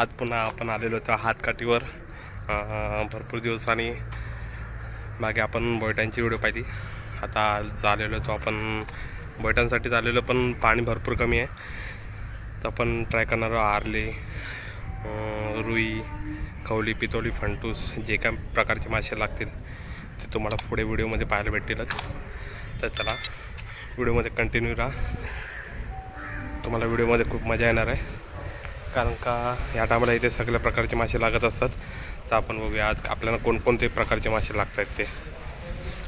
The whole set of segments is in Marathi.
आज पुन्हा आपण आलेलो होतो हातकाठीवर. भरपूर दिवसांनी मागे आपण बैटांची व्हिडिओ पाहिली. आता आज आलेलो होतो आपण बैटांसाठी आलेलो पण पाणी भरपूर कमी आहे. तर आपण ट्राय करणार आहोत आरले रुई खवली पितोली फंटूस जे काय प्रकारचे मासे लागतील ते तुम्हाला पुढे व्हिडिओमध्ये पाहायला भेटतीलच. तर चला व्हिडिओमध्ये कंटिन्यू राहा. तुम्हाला व्हिडिओमध्ये खूप मजा येणार आहे. कारण का या टायमाला इथे सगळ्या प्रकारचे मासे लागत असतात. तर आपण बघूया आज आपल्याला कोणकोणते प्रकारचे मासे लागत आहेत ते.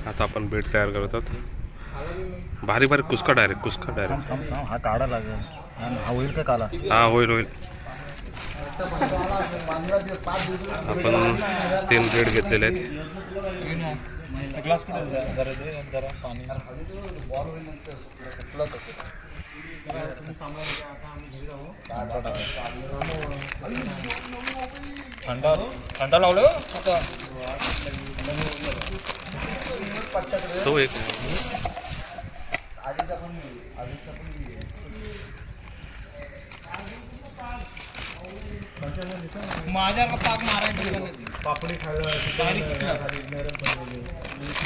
आता आपण बेड तयार करत आहोत. बारीक बारीक कुसका डायरेक्ट कुसका डायरेक्ट हा काढा लागेल. हा होईल का काला? हां होईल होईल. आपण तीन बेड घेतलेले आहेत. थंडा थंडा लावलं? आता तो एक माझ्या पाक मारायचा पापडी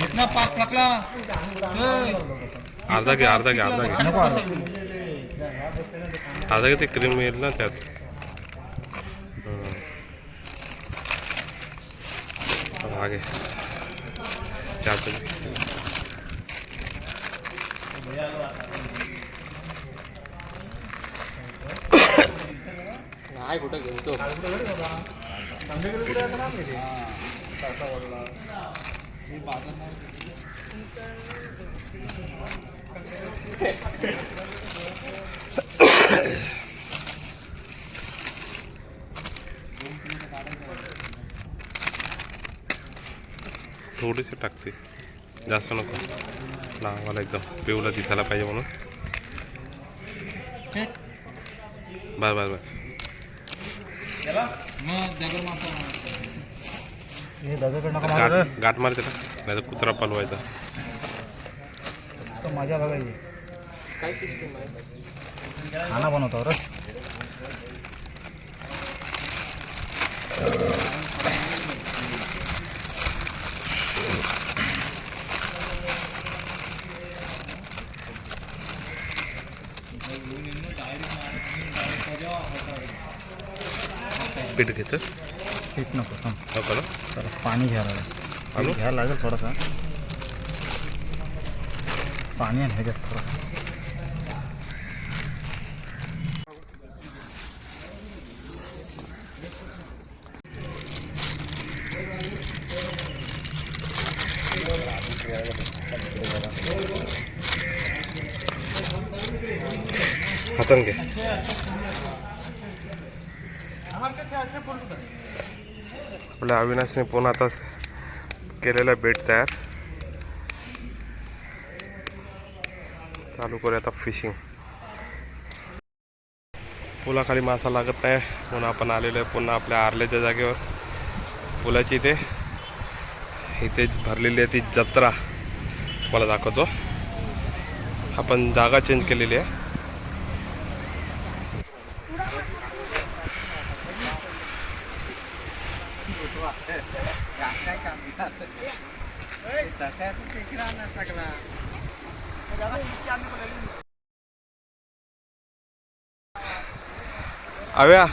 इतना पाक टाकला अर्धा घे अर्धा घे अर्धा घे. नको अर्धा घे ते क्रीम येईल ना त्यात. हं. हा घे. त्यात. नाही कुठं घेतो थोडीशी टाकते. जास्त नको. नावाला एकदम पिवला दिसायला पाहिजे म्हणून. बस बस बस. मग दगड मारता. हे दगड नका मारू रे. गाठ गाठ मारते ना. नाही तर कुत्रा पालवायचा. मजा बघायची काय सिस्टीम आहे खाना बनवतो रे पीठ घेतं पीठ नको जरा पाणी घ्यायला लागेल. घ्यायला लागेल थोडंसं. पाणी आहे ह्याच्यात थोडंसं हातान घे. आपल्या अविनाशने पुन्हा आता केलेला बेट तयार. चालू करूया आता फिशिंग पुलाखाली मासा लागत नाही. म्हणून आपण आलेलो आहे पुन्हा आपल्या आरल्याच्या जागेवर. पुलाची इथे इथे भरलेली आहे ती जत्रा. तुम्हाला दाखवतो. आपण जागा चेंज केलेली आहे. अव्या.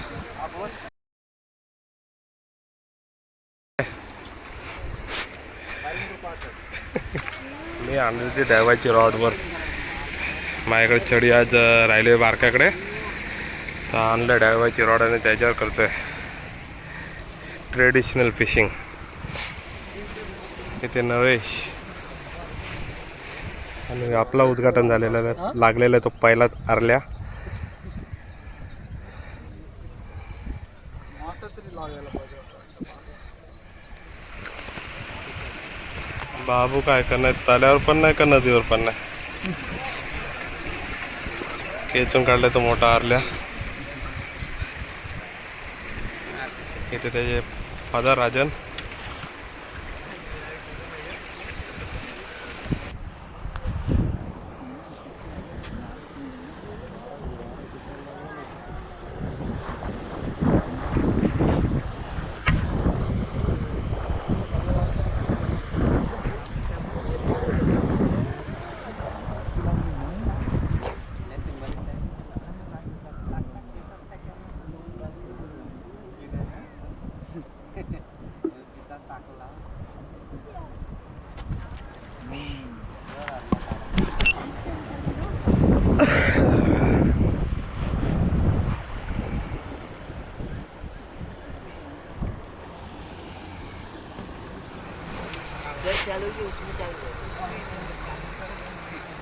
मी आणली होती डायवाची रॉडवर माझ्याकडे चढी आज राहिले बारकाकडे तर आणलं डायवाची रॉड आणि त्याच्यावर करतोय. ट्रेडिशनल फिशिंग इथे नवेश आणि आपला उद्घाटन झालेला. लागलेला आहे तो पहिलाच आरल्या. बाबू काय करणार? तल्यावर पण नाही का नदीवर पण नाही? खेचून काढलाय तो मोठा आरल्या. इथे त्याचे फादर राजन.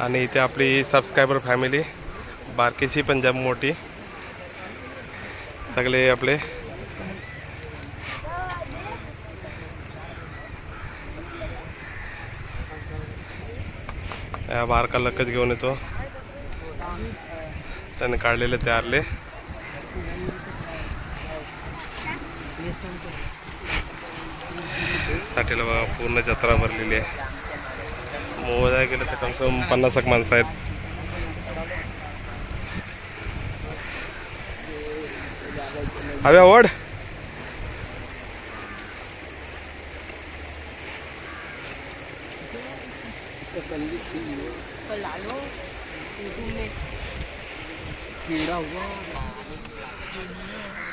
आणि इथे आपली सबस्क्रायबर फॅमिली बारकीची पंजाब मोठी. सगळे आपले. बारका लकच घेऊन येतो. त्याने काढलेले ते आरले. साठीला बघा पूर्ण जत्रा भरलेली आहे. हो, हो, मोजाय गेलं तर कमसे कम पन्नास एक माणसं आहेत. हवे आवड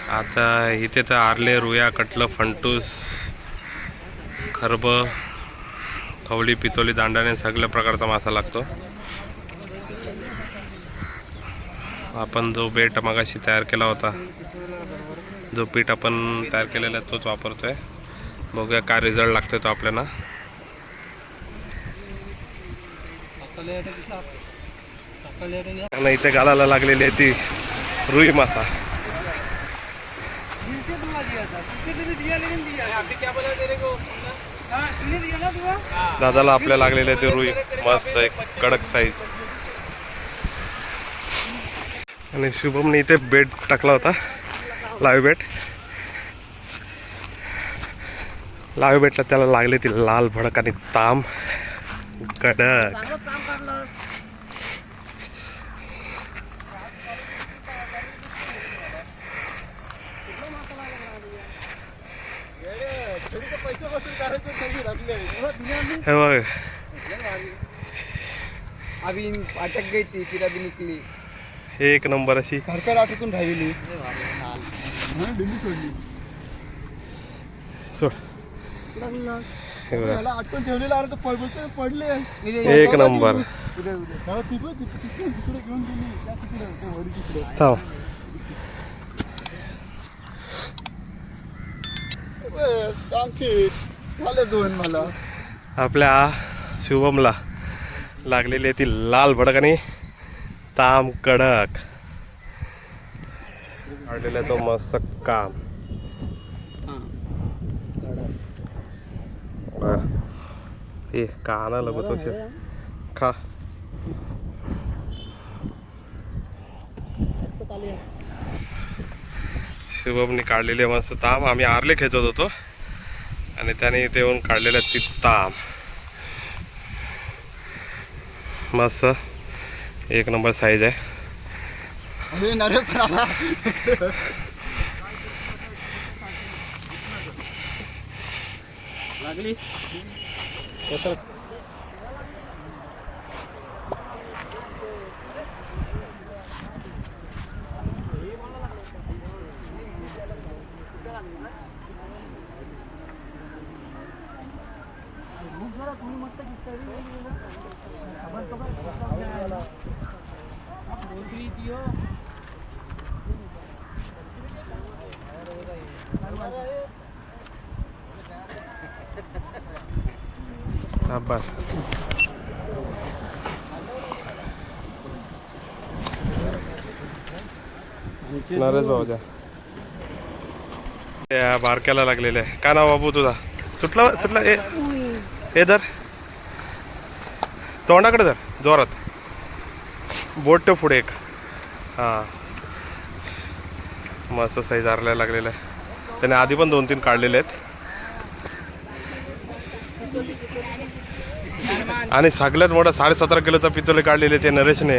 आता इथे तर आरले रुया कटलं फंटूस खरब. खवली पितोली दांडाने सगळ्या प्रकारचा मासा लागतो. आपण जो बेट मगाशी तयार केला होता जो पीठ आपण तयार केलेला तोच तोच वापरतोय. बघूया काय रिझल्ट लागतो तो आपल्याला. सकाळी येतं की इथे गालाला लागलेली आहे ती रुई मासा. दादाला आपल्या लागलेले ते रुई मस्त एक कडक साईज आणि शुभमने इथे बेट टाकला होता लाईव्ह बेट लाईव्ह बेटला त्याला लागले ती लाल भडक आणि ताम. कडक. हे बघ. अभी अटक गई थी फिर अभी निकली. एक नंबर अशी. सरकार आठवतून राहिली सोड. हे बघा. आठवण ठेवलेला अरे तर पडले. एक नंबर. थांब. काम झाले दोन मला. आपल्या शुभमला लागलेली आहे ती लाल भडक आणि ताम कडक. काढलेला तो मस्त काम. ते ए काना लगतो खा. शुभमने काढलेले मस्त ताम. आम्ही आरले खेचत होतो. आणि त्याने इथे येऊन काढलेलं ती ताम. मस्त. एक नंबर साईज आहे. लागली. बस नरेश भाऊ त्या बारक्याला लागलेलं आहे. काय नाव बाबू तुझा? सुटला सुटला? ए ए धर. तोंडाकडे धर जोरात. बोट पुढे एक. हां. मस्त साईज आरला लागलेला आहे. त्याने आधी पण दोन तीन काढलेले आहेत. आणि सगळ्यात मोठा साडेसतरा किलोचा पितोले काढलेले ते नरेशने.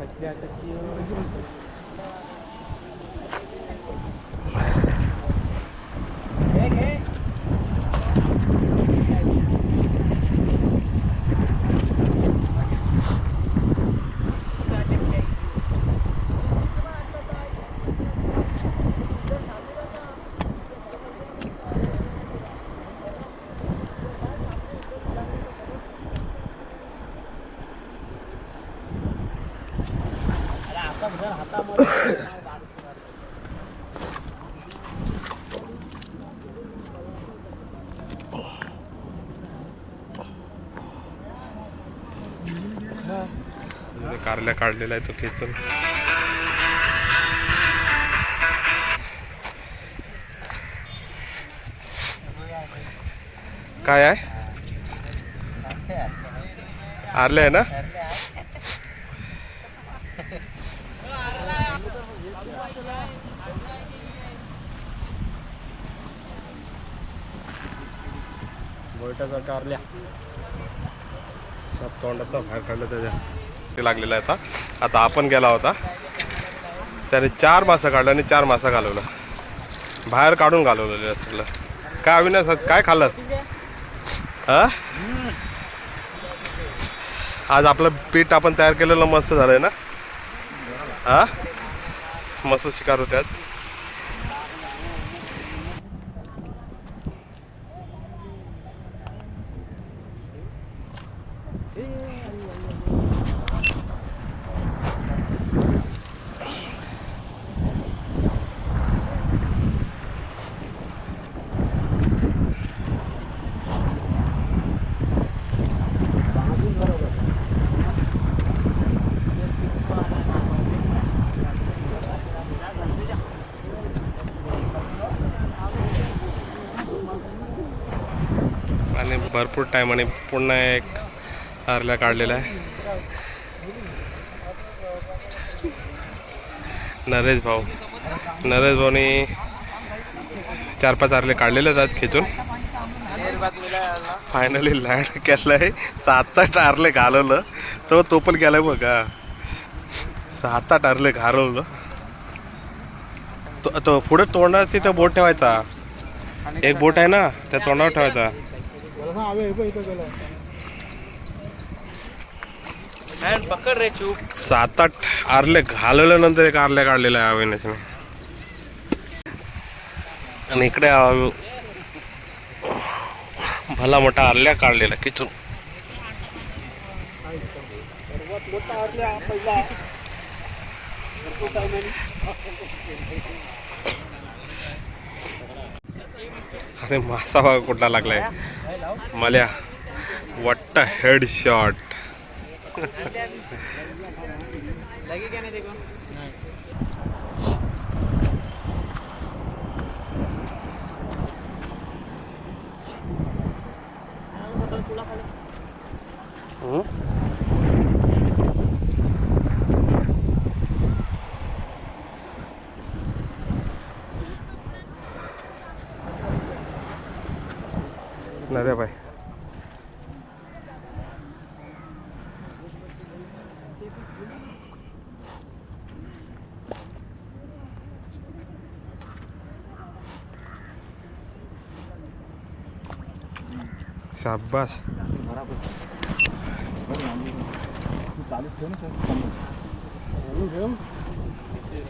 Tá direto aqui. कारल्या काढलेला आहे तो खेचून. काय आहे? आरले आहे ना? बोलटाचा कारल्या? साप तोंडाचा बाहेर काढलं त्याच्या. ते लागलेला आहे आता. आता आपण गेला होता. त्याने चार मासा काढलं आणि चार मासा घालवलं. बाहेर काढून घालवलेलं सगळं काय अविनाश काय खाल्लं हा? आज आपलं पीठ आपण तयार केलेलं मस्त झालंय ना? हा? मस्त शिकार होते आज आणि भरपूर टाईम आणि पुन्हा एक आरल्या काढलेला आहे. नरेश भाऊ. नरेश भाऊनी चार पाच आरले काढलेले आहेत खेचून. फायनली लँड केलंय. सात आठ आरले घालवलं. तो तो पण गेलाय बघा. सात आठ आरले घालवलं. तो- तो पुढे तोंडात तिथं बोट ठेवायचा. एक बोट आहे ना त्या तोंडावर ठेवायचा. हे इथं गेलं पकड रे सात आठ आरले घालवल्यानंतर एक आरल्या काढलेला आहे अविनाशने. आणि इकडे भला मोठा आरल्या काढलेला किचून. अरे मासा कुठला लागलाय. मल्या वट्ट हेड शॉट हम्म क्या नहीं देखो नरे बाय शाबाश बराबर बरं लांबी. तू चालूच ठेव ना सर चालू ठेव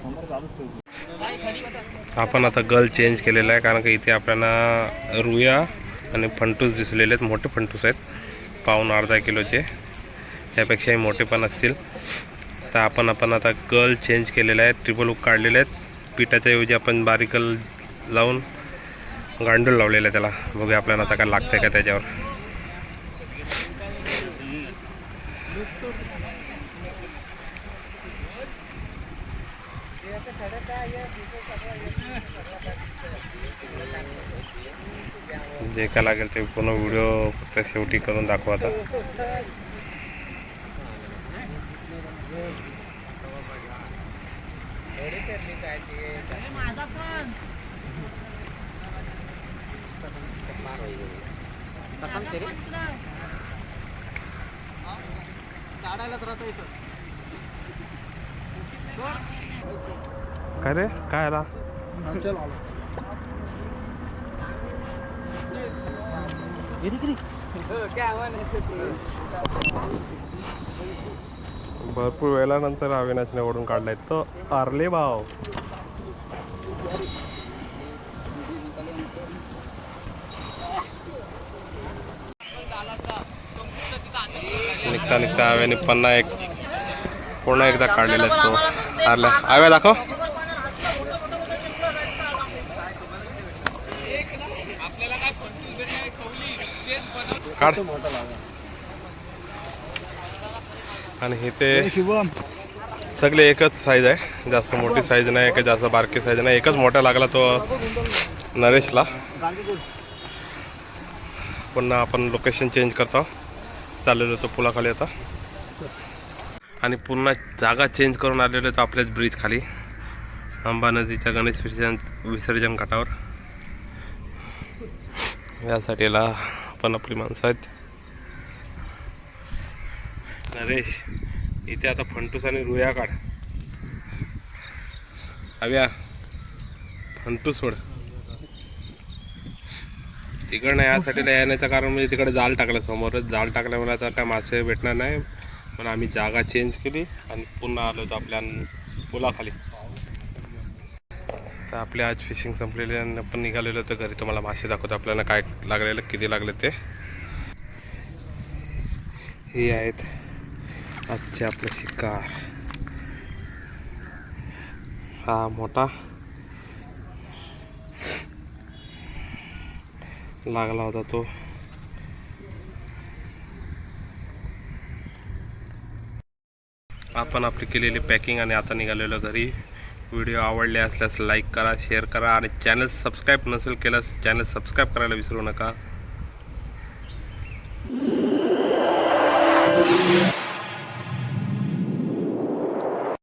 समोर चालूच ठेव आपण आता गल चेंज केलेला आहे कारण की इथे आपल्याला रुया आणि फंटूस दिसलेले आहेत मोठे फंटूस आहेत. पाऊन अर्धा किलोचे. त्यापेक्षाही मोठे पण असतील. तर आपण आपण आता कल चेंज केलेला आहे ट्रिपल हुक काढलेले आहेत. पिठाच्या ऐवजी आपण बारीक लावून गांडूळ लावलेलं आहे त्याला. बघूया आपल्याला आता काय लागतंय का त्याच्यावर. जे काय लागेल ते पूर्ण व्हिडिओ फक्त शेवटी करून दाखवा आता. काय रे? काय आला चल आलो भरपूर वेळानंतर अविनाशने ओढून काढलाय. तो आरले भाव निघता निघता. आव्याने पन्ना एक पूर्ण एकदा काढलेला आहे तो. आरला. आव्या दाखव. काढ. आणि हे ते शुभम. सगळे एकच साईज आहे. जास्त मोठी साईज नाही का जास्त बारकी साईज नाही. एकच मोठा लागला तो नरेशला. पुन्हा आपण लोकेशन चेंज करतो. चाललेलो तो पुलाखाली आता. आणि पुन्हा जागा चेंज करून आलेलो होतो आपल्याच ब्रिज खाली. अंबा नदीच्या गणेश विसर्जन विसर्जन घाटावर यासाठीला पण आपली माणसं आहेत. नरेश इथे आता फंटूस आणि रुया काढ. हव्या फंटूस सोड. तिकडनं यासाठी येण्याचं कारण म्हणजे तिकडे जाल टाकलं समोरच जाल टाकल्यामुळे आता काय मासे भेटणार नाही. पण आम्ही जागा चेंज केली आणि पुन्हा आलो होतो आपल्या पुलाखाली तर आपले आज फिशिंग संपलेले पण निघालेलं होतं घरी तुम्हाला मासे दाखवतो आपल्याला काय लागलेलं किती लागले ते. हे आहेत आजचे आपले शिकार. हा मोठा. लागला होता तो. आपण आपली केलेली पॅकिंग आणि आता निघालेलो घरी. व्हिडिओ आवडले असल्यास लाईक करा शेअर करा आणि चॅनल सबस्क्राईब नसेल केल्यास चॅनल सबस्क्राईब करायला विसरू नका.